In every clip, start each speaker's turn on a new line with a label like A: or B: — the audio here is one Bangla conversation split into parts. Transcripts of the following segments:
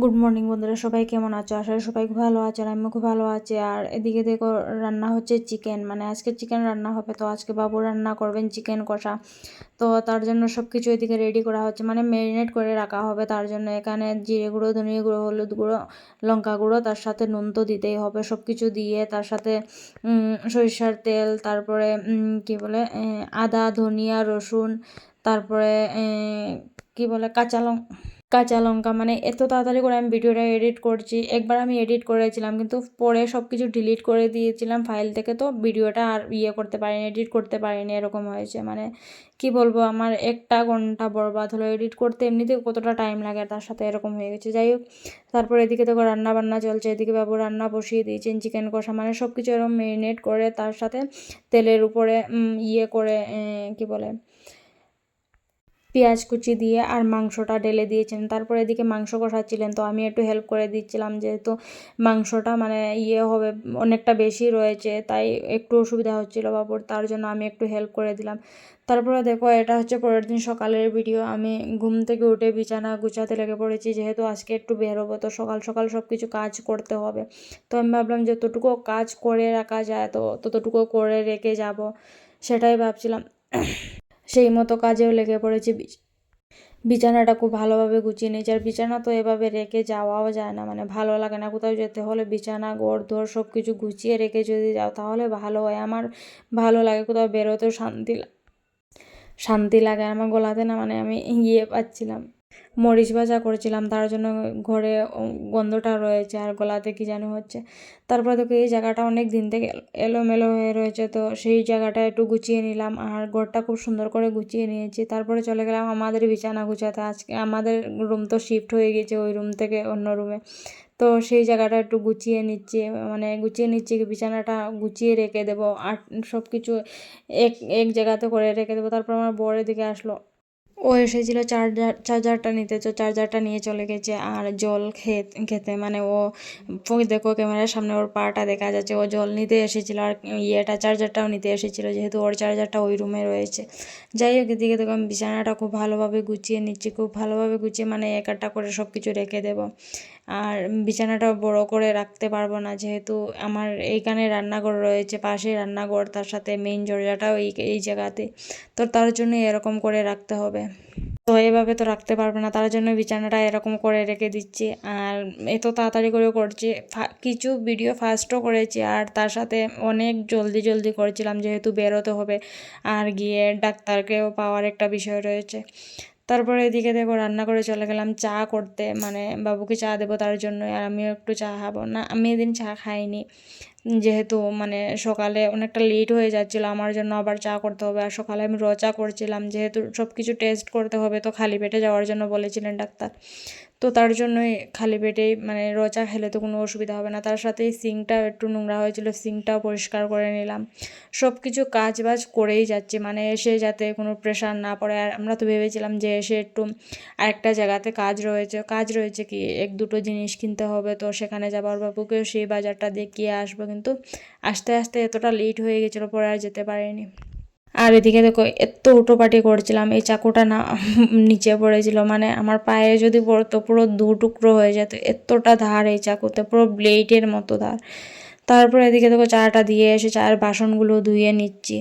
A: গুড মর্নিং বন্ধুরা, সবাই কেমন আছো? করি সবাই খুব ভালো আছে আর আমিও খুব ভালো আছে। আর এদিকে দেখো, রান্না হচ্ছে চিকেন মানে আজকে চিকেন রান্না হবে, তো আজকে বাবু রান্না করবেন চিকেন কষা। তো তার জন্য সব কিছু এদিকে রেডি করা হচ্ছে। মানে ম্যারিনেট করে রাখা হবে তার জন্য। এখানে জিরে গুঁড়ো, ধনিয়া গুঁড়ো, হলুদ গুঁড়ো, লঙ্কা গুঁড়ো, তার সাথে নুন তো দিতেই হবে সব কিছু দিয়ে। তার সাথে সরিষার তেল, তারপরে কি বলে আদা, ধনিয়া, রসুন, তারপরে কি বলে, কাঁচা লঙ্কা কাঁচা লঙ্কা মানে এত তাড়াতাড়ি করে আমি ভিডিওটা এডিট করছি। একবার আমি এডিট করেছিলাম, কিন্তু পরে সব কিছু ডিলিট করে দিয়েছিলাম ফাইল থেকে, তো ভিডিওটা আর ইয়ে করতে পারিনি এডিট করতে পারিনি, এরকম হয়েছে। মানে কি বলব, আমার একটা ঘণ্টা বরবাদ হলো এডিট করতে এমনিতে কতটা টাইম লাগে তার সাথে এরকম হয়ে গেছে। যাই হোক, তারপর এদিকে দেখো রান্না বান্না চলছে, এদিকে বাবু রান্না বসিয়ে দিয়েছেন চিকেন কষা মানে সব কিছু এরকম মেরিনেট করে তার সাথে তেলের উপরে ইয়ে করে কি বলে পেঁয়াজ কুচি দিয়ে আর মাংসটা ঢেলে দিয়েছেন তারপর এদিকে মাংস কষাচ্ছিলেন। তো আমি একটু হেল্প করে দিচ্ছিলাম যেহেতু মাংসটা মানে ইয়ে হবে, অনেকটা বেশি রয়েছে, তাই একটু অসুবিধা হচ্ছিল বাবুর, তার জন্য আমি একটু হেল্প করে দিলাম। তারপরে দেখো, এটা হচ্ছে পরের দিন সকালের ভিডিও আমি ঘুম থেকে উঠে বিছানা গুছাতে লেগে পড়েছি, যেহেতু আজকে একটু বেরোবো, তো সকাল সকাল সব কিছু কাজ করতে হবে। তো আমি ভাবলাম যতটুকু কাজ করে রাখা যায়, তো ততটুকু করে রেখে যাব, সেটাই ভাবছিলাম। সেই মতো কাজেও লেগে পড়েছি বিছানাটা খুব ভালোভাবে গুছিয়ে নিয়েছে। আর বিছানা তো এভাবে রেখে যাওয়াও যায় না। মানে ভালো লাগে না কোথাও যেতে হলে। বিছানা গড় ধর সব কিছু গুছিয়ে রেখে যদি যাও তাহলে ভালো হয়। আমার ভালো লাগে কোথাও বেরোতেও শান্তি শান্তি লাগে আমার গলাতে না মানে আমি ইয়ে পাচ্ছিলাম। মরিচ ভাজা করেছিলাম, তার জন্য ঘরে গন্ধটা রয়েছে আর গলাতে কী যেন হচ্ছে। তারপরে দেখো এই জায়গাটা অনেক দিন থেকে এলোমেলো হয়ে রয়েছে, তো সেই জায়গাটা একটু গুছিয়ে নিলাম আর ঘরটা খুব সুন্দর করে গুছিয়ে নিয়েছি। তারপরে চলে গেলাম আমাদের বিছানা গুছাতে। আজকে আমাদের রুম তো শিফট হয়ে গেছে ওই রুম থেকে অন্য রুমে তো সেই জায়গাটা একটু গুছিয়ে নিচ্ছি মানে গুছিয়ে নিচ্ছি বিছানাটা গুছিয়ে রেখে দেবো আর সব কিছু এক এক জায়গাতে করে রেখে দেবো। তারপর আমার বরের দিকে আসলো ও এসেছিল চার্জার চার্জারটা নিতে, তো চার্জারটা নিয়ে চলে গেছে আর জল খেত, খেতে। মানে ও দেখো ক্যামেরার সামনে ওর পাটা দেখা যাচ্ছে। ও জল নিতে এসেছিল আর ইয়েটা চার্জারটাও নিতে এসেছিল। যেহেতু ওর চার্জারটা ওই রুমে রয়েছে। যাই হোক, এদিকে দেখো আমি বিছানাটা খুব ভালোভাবে গুছিয়ে নিচ্ছি। খুব ভালোভাবে গুছিয়ে মানে এক একটা করে সব কিছু রেখে দেবো। আর বিছানাটা বড় করে রাখতে পারব না যেহেতু আমার এইখানে রান্নাঘর রয়েছে পাশে রান্নাঘর, তার সাথে মেইন দরজাটাও এই এই জায়গাতে। তো তার জন্য এরকম করে রাখতে হবে। তো এভাবে তো রাখতে পারবে না, তার জন্য বিছানাটা এরকম করে রেখে দিচ্ছি। আর এত তাড়াতাড়ি করে করছি। কিছু ভিডিও ফাস্টও করেছি, আর তার সাথে অনেক জলদি জলদি করেছিলাম যেহেতু বেরোতে হবে। আর গিয়ে ডাক্তারকেও পাওয়ার একটা বিষয় রয়েছে। তারপরে এদিকে দেখো রান্না করে চলে গেলাম, চা করতে। মানে বাবুকে চা দেবো তার জন্য আর আমিও একটু চা খাব। না, আমি এদিন চা খাইনি। যেহেতু মানে সকালে অনেকটা লেট হয়ে যাচ্ছিল, আমার জন্য আবার চা করতে হবে। আর সকালে আমি র চা করছিলাম, যেহেতু সব কিছু টেস্ট করতে হবে, তো খালি পেটে যাওয়ার জন্য বলেছিলেন ডাক্তার। তো তার জন্যই খালি পেটেই মানে রচা খেলে তো কোনো অসুবিধা হবে না। তার সাথে সিঙ্কটাও একটু নোংরা হয়েছিল সিঙ্কটাও পরিষ্কার করে নিলাম। সব কিছু কাজ বাজ করেই যাচ্ছি মানে এসে যাতে কোনো প্রেশার না পড়ে। আর আমরা তো ভেবেছিলাম যে এসে একটু আরেকটা জায়গাতে কাজ রয়েছে। কাজ রয়েছে কি, এক দুটো জিনিস কিনতে হবে তো সেখানে যাবার বাবুকেও সেই বাজারটা দেখিয়ে আসব, কিন্তু আস্তে আস্তে এতটা লেট হয়ে গেছিল পরে আর যেতে পারিনি। আর এদিকে দেখো, এত উটোপাটি করছিলাম, এই চাকুটা না নিচে পড়েছিল। মানে আমার পায়ে যদি পড়তো, পুরো দু টুকরো হয়ে যেত। এতটা ধার এই চাকুতে, পুরো ব্লেডের মতো ধার। তারপর এদিকে দেখো, চাটা দিয়ে এসে চায়ের বাসনগুলো ধুয়ে নিচ্ছি।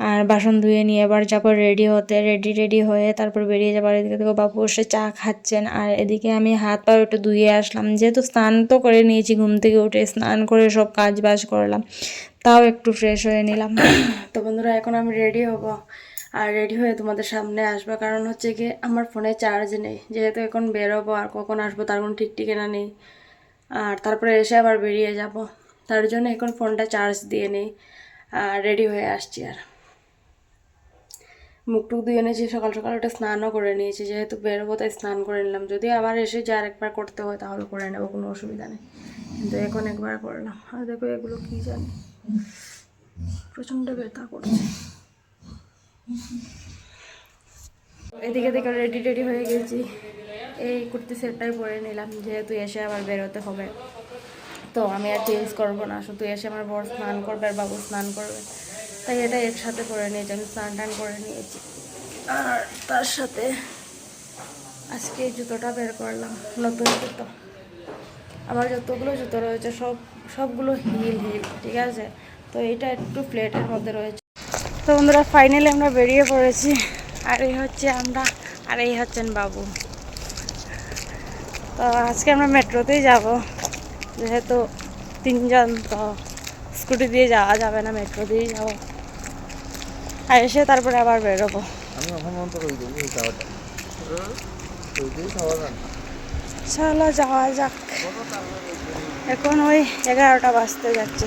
A: আর বাসন ধুয়ে নিয়ে এবার যাব রেডি হতে। রেডি রেডি হয়ে তারপর বেরিয়ে যাবার এদিকে দেখো, বাবু বসে চা খাচ্ছেন। আর এদিকে আমি হাত পা একটু ধুয়ে আসলাম। যেহেতু স্নান তো করে নিয়েছি, ঘুম থেকে উঠে স্নান করে সব কাজ বাজ করলাম। তাও একটু ফ্রেশ হয়ে নিলাম। তো বন্ধুরা, এখন আমি রেডি হব। আর রেডি হয়ে তোমাদের সামনে আসব। কারণ হচ্ছে কি আমার ফোনে চার্জ নেই। যেহেতু এখন বেরোবো আর কখন আসব তার কোনো ঠিক ঠিকানা নেই। আর তারপরে এসে আবার বেরিয়ে যাব। তার জন্য এখন ফোনটা চার্জ দিয়ে নেই। আর রেডি হয়ে আসছি আর। মুখ টুক ধুয়ে নিয়েছি, সকাল সকাল ওটা স্নানও করে নিয়েছি। যেহেতু বেরোবো তাই স্নান করে নিলাম। যদি আবার এসে যে আরেকবার করতে হয় তাহলে করে নেব, কোনো অসুবিধা নেই। কিন্তু এখন একবার করলাম। আর দেখো এগুলো কী জানি। প্রচণ্ড ব্যথা করছে। এদিকে দেখে রেডি টেডি হয়ে গেছি। এই কুর্তি সেটটাই পরে নিলাম, যেহেতু এসে আবার বেরোতে হবে। তো আমি আর চেঞ্জ করব না, শুধু এসে আমার বর স্নান করবে আর বাবু স্নান করবে। তাই এটা একসাথে করে নিয়েছি, আমি স্নান টান করে নিয়েছি। আর তার সাথে আজকে এই জুতোটা বের করলাম, নতুন জুতো। আমার যতগুলো জুতো রয়েছে সব সবগুলো হিল হিল ঠিক আছে? তো এটা একটু ফ্ল্যাটের মধ্যে রয়েছে। তো বন্ধুরা ফাইনালি আমরা বেরিয়ে পড়েছি। আর এই হচ্ছে আমরা আর এই হচ্ছেন বাবু। তো আজকে আমরা মেট্রোতেই যাব। যেহেতু তিনজন তো স্কুটি দিয়ে যাওয়া যাবে না মেট্রো দিয়েই যাব। আর এসে তারপরে আবার বেরোবো। চলো যাওয়া যাক। এখন ওই এগারোটা বাজতে যাচ্ছে।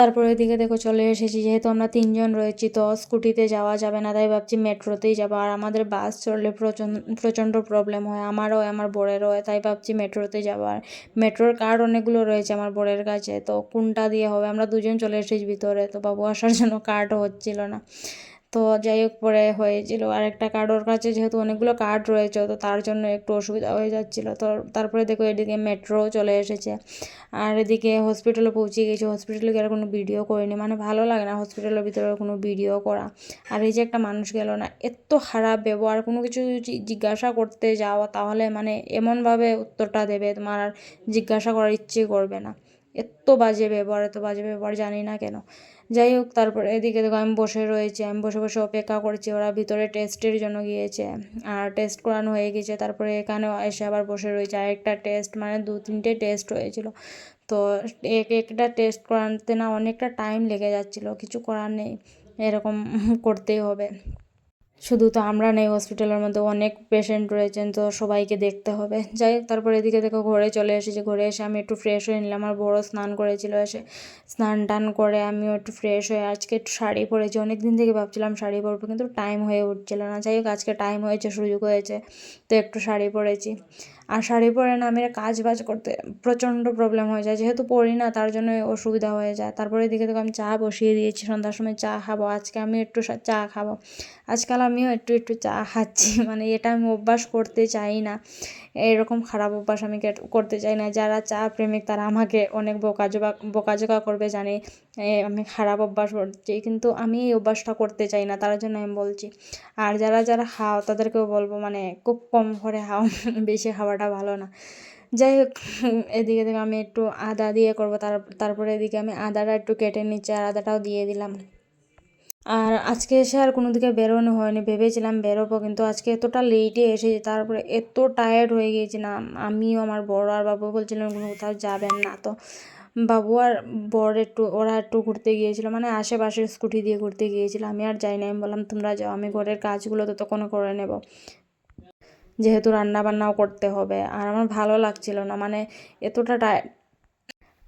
A: তারপরে এদিকে দেখো চলে এসেছি, যেহেতু আমরা তিনজন রয়েছি, তো স্কুটিতে যাওয়া যাবে না, তাই ভাবছি মেট্রোতেই যাব। আর আমাদের বাস চললে প্রচণ্ড প্রচণ্ড প্রবলেম হয়। আমারও আমার বোরেরও হয়, তাই ভাবছি মেট্রোতে যাব। আর মেট্রোর কার্ড অনেকগুলো রয়েছে আমার বোরের কাছে, তো কোনটা দিয়ে হবে? আমরা দুজন চলে এসেছি ভিতরে, তো বাবু আসার জন্য কার্ডও হচ্ছিল না। তো যাই হোক পরে হয়েছিল। আর একটা কার্ড ওর কাছে যেহেতু অনেকগুলো কার্ড রয়েছে, তো তার জন্য একটু অসুবিধা হয়ে যাচ্ছিল। তো তারপরে দেখো এদিকে মেট্রো চলে এসেছে। আর এদিকে হসপিটালে পৌঁছে গেছি। হসপিটালে গেলে কোনো ভিডিও করিনি। মানে ভালো লাগে না হসপিটালের ভিতরে কোনো ভিডিও করা। আর এই যে একটা মানুষ গেল না এত খারাপ ব্যবহার। কোনো কিছু জিজ্ঞাসা করতে যাওয়া তাহলে মানে এমনভাবে উত্তরটা দেবে। তোমার আর জিজ্ঞাসা করার ইচ্ছে করবে না। এত বাজে ব্যবহার এত বাজে ব্যবহার জানি না কেন। যাই হোক, তারপরে এদিকে দেখো, আমি বসে রয়েছি, আমি বসে বসে অপেক্ষা করছি, ওরা ভিতরে টেস্টের জন্য গিয়েছে, আর টেস্ট করানো হয়ে গেছে তারপরে এখানেও এসে আবার বসে রয়েছে, আর একটা টেস্ট মানে দু তিনটে টেস্ট হয়েছিল। তো এক একটা টেস্ট করাতে না অনেকটা টাইম লেগে যাচ্ছিল, কিছু করার নেই, এরকম করতেই হবে। শুধু তো আমরা নেই হসপিটালের মধ্যে, অনেক পেশেন্ট রয়েছেন, তো সবাইকে দেখতে হবে। যাই তারপর এদিকে দেখো ঘরে চলে এসেছি। ঘরে এসে আমি একটু ফ্রেশ হয়ে নিলাম। আমার বড় স্নান করেছিল, এসে স্নান টান করে আমিও একটু ফ্রেশ হয়ে আজকে একটু শাড়ি পরেছি। অনেক দিন থেকে ভাবছিলাম শাড়ি পরবো, কিন্তু টাইম হয়ে উঠছিল না। যাই হোক, আজকে টাইম হয়েছে, সুযোগ হয়েছে, তো একটু শাড়ি পরেছি। আর শাড়ি পরে না আমি কাজ বাজ করতে প্রচণ্ড প্রবলেম হয়ে যায়। যেহেতু পরি না, তার জন্য অসুবিধা হয়ে যায়। তারপরে এদিকে দেখো আমি চা বসিয়ে দিয়েছি, সন্ধ্যার সময় চা খাব। আজকে আমি একটু চা খাব। আজকাল আমিও একটু একটু চা খাচ্ছি। মানে এটা আমি অভ্যাস করতে চাই না। এরকম খারাপ অভ্যাস আমি করতে চাই না। যারা চা প্রেমিক, তারা আমাকে অনেক বোকাজোকা বোকাজোকা করবে, জানি আমি খারাপ অভ্যাস করছি। কিন্তু আমি এই অভ্যাসটা করতে চাই না, তার জন্য আমি বলছি। আর যারা যারা খাও, তাদেরকেও বলব মানে খুব কম করে খাও, বেশি খাওয়াটা ভালো না। যাই হোক, এদিকে থেকে আমি একটু আদা দিয়ে করব, তার, তারপরে এদিকে আমি আদাটা একটু কেটে নিচ্ছি আর আদাটাও দিয়ে দিলাম। আর আজকে এসে আর কোনো দিকে বেরোনো হয়নি, ভেবেছিলাম বেরোবো, কিন্তু আজকে এতটা লেটে এসেছি, তারপরে এত টায়ার্ড হয়ে গিয়েছিলাম আমিও আমার বড় আর বাবু বলছিলাম কোনো কোথাও যাবেন না। তো বাবু আর বর একটু, ওরা একটু ঘুরতে গিয়েছিল মানে আশেপাশে স্কুটি দিয়ে ঘুরতে গিয়েছিল, আমি আর যাই না আমি বললাম, তোমরা যাও, আমি ঘরের কাজগুলো ততক্ষণ করে নেব। যেহেতু রান্না বান্নাও করতে হবে। আর আমার ভালো লাগছিল না মানে এতটা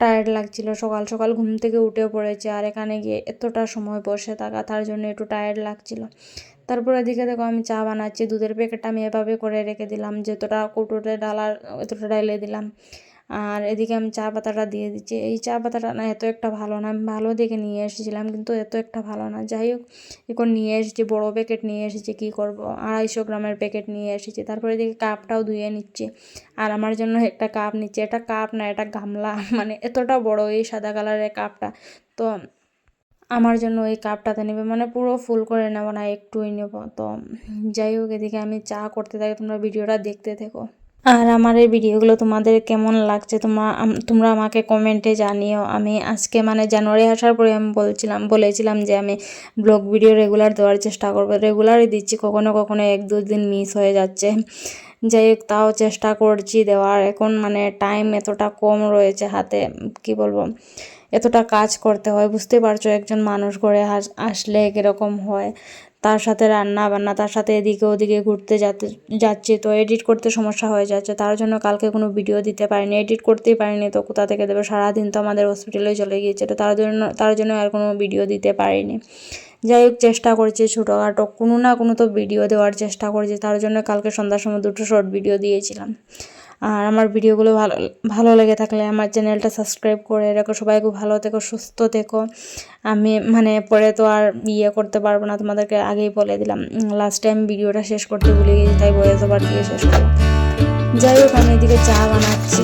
A: টায়ার্ড লাগছিল। সকাল সকাল ঘুম থেকে উঠে পড়েছে আর এখানে গিয়ে এতটা সময় বসে থাকা, তার জন্য একটু টায়ার্ড লাগছিল। তারপর এদিকে দেখো আমি চা বানাচ্ছি, দুধের প্যাকেটটা আমি এভাবে করে রেখে দিলাম, যতটা কৌটোতে ডালার এতটা ডালে দিলাম। আর এদিকে আমি চা পাতাটা দিয়ে দিচ্ছি। এই চা পাতাটা না এত একটা ভালো না, আমি ভালো দেখে নিয়ে এসেছিলাম কিন্তু এত একটা ভালো না। যাই হোক, এখন নিয়ে এসেছি, বড় প্যাকেট নিয়ে এসেছি, কী করব? আড়াইশো গ্রামের প্যাকেট নিয়ে এসেছি। তারপরে এদিকে কাপটাও ধুয়ে নিচ্ছি। আর আমার জন্য একটা কাপ নিচ্ছে। এটা কাপ না, এটা গামলা। মানে এতটা বড় এই সাদা কালারের কাপটা। তো আমার জন্য এই কাপটাতে নেবে। মানে পুরো ফুল করে নেব না, একটুই নেব। তো যাই হোক, এদিকে আমি চা করতে থাকি। তোমরা ভিডিওটা দেখতে থেকো। আর আমার এই ভিডিওগুলো তোমাদের কেমন লাগছে? তোমরা তোমরা আমাকে কমেন্টে জানিও। আমি আজকে মানে জানুয়ারি আসার পরে আমি বলছিলাম, বলেছিলাম যে আমি ব্লগ ভিডিও রেগুলার দেওয়ার চেষ্টা করব। রেগুলারই দিচ্ছি, কখনো কখনো এক দু দিন মিস হয়ে যাচ্ছে। যাই হোক, তাও চেষ্টা করছি দেওয়ার। এখন মানে টাইম এতটা কম রয়েছে হাতে, কি বলব? এতটা কাজ করতে হয়। বুঝতে পারছ, একজন মানুষ আস- আসলে কীরকম হয়। তার সাথে রান্না বান্না, তার সাথে এদিকে ওদিকে ঘুরতে যাতে, যাচ্ছি। তো এডিট করতে সমস্যা হয়ে যাচ্ছে, তার জন্য কালকে কোনো ভিডিও দিতে পারিনি এডিট করতেই পারিনি তো কোথা থেকে দেবো? সারাদিন তো আমাদের হসপিটালে চলে গিয়েছে, তো তার জন্য তার জন্য আর কোনো ভিডিও দিতে পারিনি। যাই হোক, চেষ্টা করছি ছোটোখাটো, কোনো না কোনো তো ভিডিও দেওয়ার চেষ্টা করছি, তার জন্য কালকে সন্ধ্যার সময় দুটো শর্ট ভিডিও দিয়েছিলাম। আর আমার ভিডিওগুলো ভালো ভালো লেগে থাকলে আমার চ্যানেলটা সাবস্ক্রাইব করে রেখো, সবাই খুব ভালো থেকো, সুস্থ থেকো। আমি মানে পরে তো আর ইয়ে করতে পারব না, তোমাদেরকে আগেই বলে দিলাম লাস্ট টাইম ভিডিওটা শেষ করতে ভুলে গেছি, তাই ভয়েস আবার দিয়ে শেষ করব যাই হোক, আমি এদিকে চা বানাচ্ছি।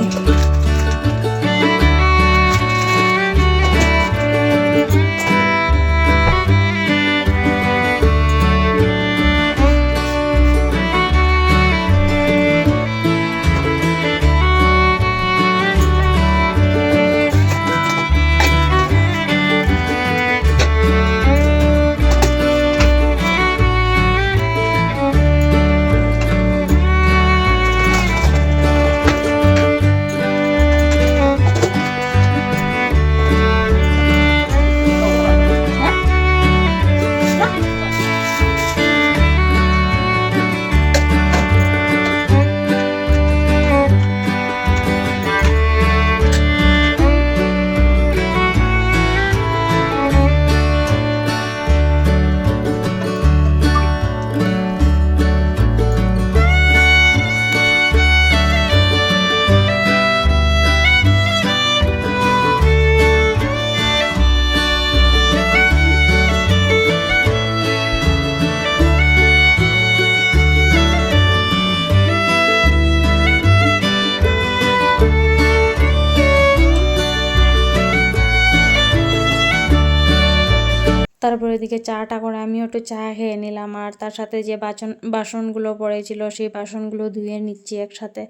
A: তারপরে এদিকে চাটা করে আমিও একটু চা খেয়ে নিলাম। আর তার সাথে যে বাসন বাসনগুলো পড়েছিল, সেই বাসনগুলো ধুয়ে নিচ্ছি একসাথে।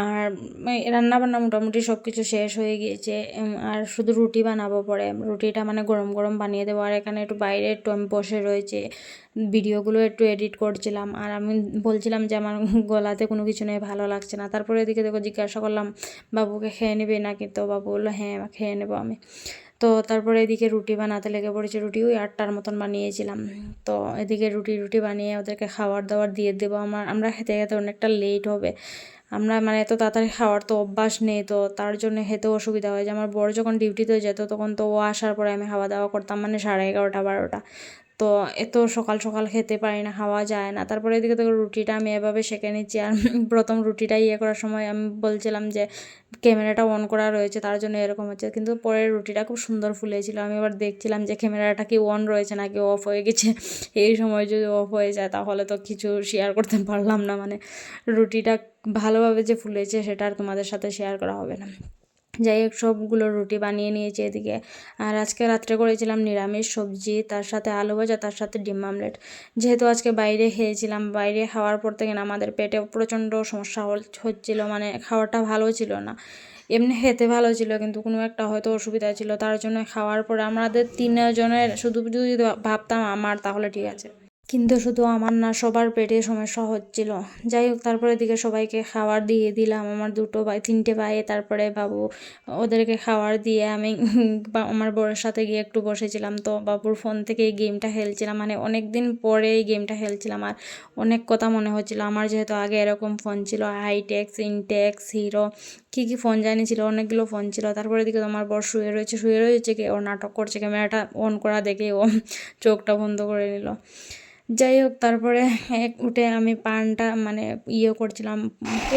A: আর রান্না বান্না মোটামুটি সব কিছু শেষ হয়ে গিয়েছে। আর শুধু রুটি বানাবো পরে। রুটিটা মানে গরম গরম বানিয়ে দেবো। আর এখানে একটু বাইরে একটু আমি বসে রয়েছে। ভিডিওগুলো একটু এডিট করছিলাম। আর আমি বলছিলাম যে আমার গলাতে কোনো কিছু নেই, ভালো লাগছে না। তারপরে এদিকে দেখো জিজ্ঞাসা করলাম, বাবুকে খেয়ে নেবে নাকি? তো বাবু বলল হ্যাঁ খেয়ে নেব আমি। তো তারপরে এদিকে রুটি বানাতে লেগে পড়েছে। রুটি ওই আটটার মতন বানিয়েছিলাম। তো এদিকে রুটি রুটি বানিয়ে ওদেরকে খাবার দাবার দিয়ে দেবো। আমার, আমরা খেতে খেতে অনেকটা লেট হবে। আমরা মানে এত তাড়াতাড়ি খাওয়ার তো অভ্যাস নেই। তো তার জন্য খেতেও অসুবিধা হয় যে আমার বড় যখন ডিউটিতে যেত, তখন তো ও আসার পরে আমি খাওয়া দাওয়া করতাম মানে সাড়ে এগারোটা, বারোটা। তো এত সকাল সকাল খেতে পারি না, খাওয়া যায় না। তারপরে এদিকে তো রুটিটা আমি এভাবে সেঁকে নিচ্ছি। আর প্রথম রুটিটা ইয়ে করার সময় আমি বলছিলাম যে, ক্যামেরাটা অন করা রয়েছে, তার জন্য এরকম হচ্ছে। কিন্তু পরের রুটিটা খুব সুন্দর ফুলেছিল। আমি এবার দেখছিলাম যে, ক্যামেরাটা কি অন রয়েছে নাকি অফ হয়ে গেছে। এই সময় যদি অফ হয়ে যায়, তাহলে তো কিছু শেয়ার করতে পারলাম না। মানে রুটিটা ভালোভাবে যে ফুলেছে, সেটা আর তোমাদের সাথে শেয়ার করা হবে না। যাই হোক, সবগুলো রুটি বানিয়ে নিয়েছি এদিকে। আর আজকে রাত্রে করেছিলাম নিরামিষ সবজি, তার সাথে আলু ভাজা, তার সাথে ডিম আমলেট। যেহেতু আজকে বাইরে খেয়েছিলাম, বাইরে খাওয়ার পর থেকে আমাদের পেটে প্রচণ্ড সমস্যা হচ্ছিল মানে খাওয়াটা ভালো ছিল না। এমনি খেতে ভালো ছিল, কিন্তু কোনো একটা হয়তো অসুবিধা ছিল, তার জন্য খাওয়ার পরে আমাদের তিনজনের, শুধু যদি ভাবতাম আমার, তাহলে ঠিক আছে। কিন্তু শুধু আমার না, সবার পেটে সমস্যা হচ্ছিল। যাই হোক তারপরে দিকে সবাইকে খাবার দিয়ে দিলাম। আমার দুটো ভাই, তিনটে ভাই, তারপরে বাবু, ওদেরকে খাবার দিয়ে আমি আমার বড়ের সাথে গিয়ে একটু বসেছিলাম। তো বাবুর ফোন থেকে এই গেমটা খেলছিলাম। মানে অনেক দিন পরে এই গেমটা খেলছিলাম। আর অনেক কথা মনে হচ্ছিল। আমার যেহেতু আগে এরকম ফোন ছিল হাইটেক্স ইনটেক্স হিরো কী কী ফোন জানি ছিল, অনেকগুলো ফোন ছিল। তারপরে দিকে তো আমার বর শুয়ে রয়েছে শুয়ে রয়েছে কি? ও নাটক করছে ক্যামেরাটা অন করা দেখে ও চোখটা বন্ধ করে নিল। যাই হোক তারপরে এক উঠে আমি পানটা মানে ইয়ে করছিলাম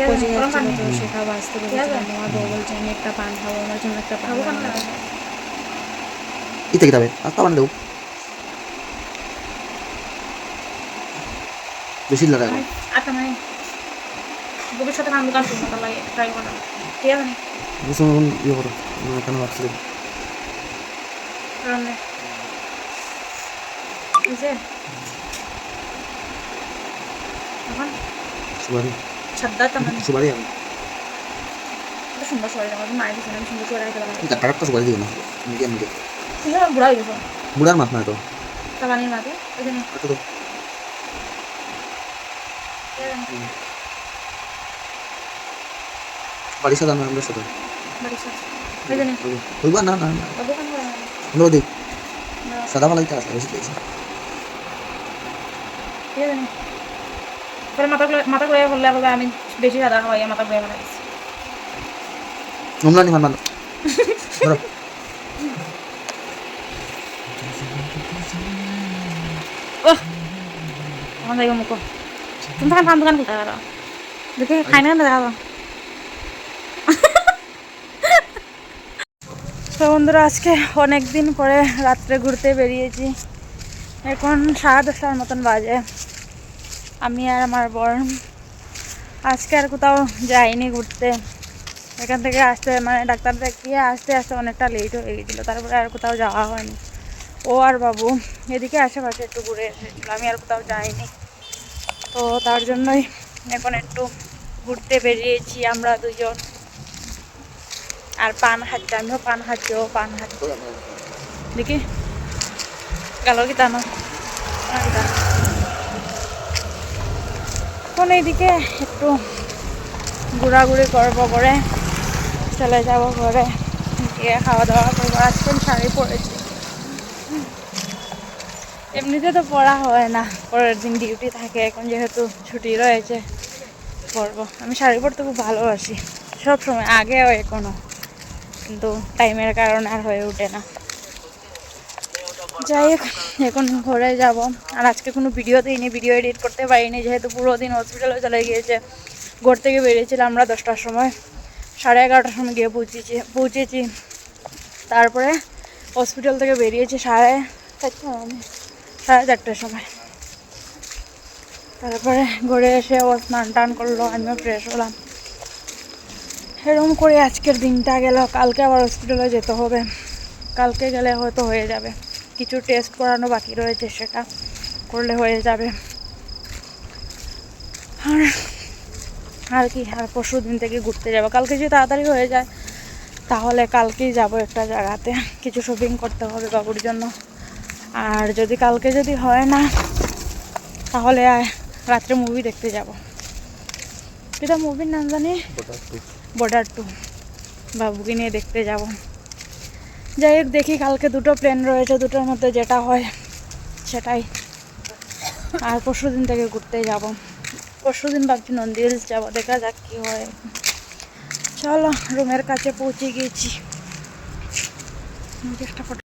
A: পচে যাচ্ছিল তো সেটা বাঁচতে পেরেছিলাম। আমার বউ বলছে আমি একটা পান খাব আমার জন্য একটা পান বানিয়ে দাও।
B: ইতে আস্তা বান দেবো বেশি লড়াই এখন
C: আচ্ছা মানে ভবিষ্যতে আমি দোকান করতে লাগে ট্রাই করা। ঠিক আছে নি
B: ইয়ে করো। কেন ভাবছি
C: রান্নে বুঝছে এখন
B: সুবারি
C: ছাদ্দা তেমন
B: সুবারি আমি।
C: কত সুন্দর সরে আমার মায়ের দিচ্ছে আমি সুন্দর করে রাখতে পারলাম
B: টাকা একটা সুবারি দিও না।
C: আছে বুড়া হয়ে গেছো
B: বুড়ার মাছ না তো?
C: তা। বানিয়ে মাতে
B: কত তো বাড়ির সাথে আমি আমরা সাথে
C: বাড়ির সাথে ওই
B: হইবা না না না।
C: দোকান
B: দেখ সাদা মালাইতে আসে বেশি লেগেছে
C: আছে পরে মাথা মাথা ঘুরে আমি বেশি সাদা মাথা ঘুরে ফেলা গেছি।
B: নোংরা নি মান ধরো
C: মুখ। তুমি তখন পান দোকান খুলতে পারো। দেখে খাই না দেখা তো বন্ধুরা আজকে অনেক দিন পরে রাত্রে ঘুরতে বেরিয়েছি। এখন সাড়ে দশটার মতন বাজে। আমি আর আমার বর আজকে আর কোথাও যাইনি ঘুরতে। এখান থেকে আসতে মানে ডাক্তার দেখিয়ে আসতে আসতে অনেকটা লেট হয়ে গেছিল, তারপরে আর কোথাও যাওয়া হয়নি। ও আর বাবু এদিকে আশেপাশে একটু ঘুরে এসেছিল, আমি আর কোথাও যাইনি। তো তার জন্যই এখন একটু ঘুরতে বেরিয়েছি আমরা দুজন। আর পান খাচ্ছি, আমিও পান খাচ্ছি, ও পান খাচ্ছি। দেখি গেল কি তা না? এখন এইদিকে একটু ঘোরাঘুরি করব করে। চলে যাব ঘরে। গিয়ে খাওয়া দাওয়া করব। আজকে শাড়ি পরেছি। এমনিতে তো পড়া হয় না। পরের দিন ডিউটি থাকে। এখন যেহেতু ছুটি রয়েছে, পরবো। আমি শাড়ি পরতে খুব ভালোবাসি। সব সময় আগেও এখনও কিন্তু টাইমের কারণে আর হয়ে ওঠে না। যাই হোক, এখন ঘরে যাব। আর আজকে কোনো ভিডিও দিইনি ভিডিও এডিট করতে পারিনি, যেহেতু পুরো দিন হসপিটালে চলে গিয়েছে। ঘর থেকে বেরিয়েছিলাম আমরা দশটার সময়, সাড়ে এগারোটার সময় গিয়ে পৌঁছেছি পৌঁছেছি। তারপরে হসপিটাল থেকে বেরিয়েছি সাড়ে চারটে, সাড়ে চারটের সময়। তারপরে ঘরে এসে ও স্নান টান করল, আমিও ফ্রেশ হলাম। এরকম করে আজকের দিনটা গেল, কালকে আবার হসপিটালে যেতে হবে। কালকে গেলে হয়তো হয়ে যাবে। কিছু টেস্ট করানো বাকি রয়েছে সেটা করলে হয়ে যাবে। আর আর কি আর পরশু দিন থেকে ঘুরতে যাব। কালকে যদি তাড়াতাড়ি হয়ে যায় তাহলে কালকেই যাব একটা জায়গাতে। কিছু শপিং করতে হবে বাবুর জন্য। আর যদি কালকে যদি হয় না তাহলে রাত্রে মুভি দেখতে যাব। এটা মুভির নাম জানি বর্ডার টু বাবুকে নিয়ে দেখতে যাব। যাই হোক, দেখি কালকে দুটো প্লেন রয়েছে, দুটোর মধ্যে যেটা হয় সেটাই। আর পরশু দিন থেকে ঘুরতে যাব। পরশু দিন ভাবছি নন্দী হিলস যাব, দেখা যাক কি হয়। চলো, রুমের কাছে পৌঁছে গিয়েছি। একটা ফটো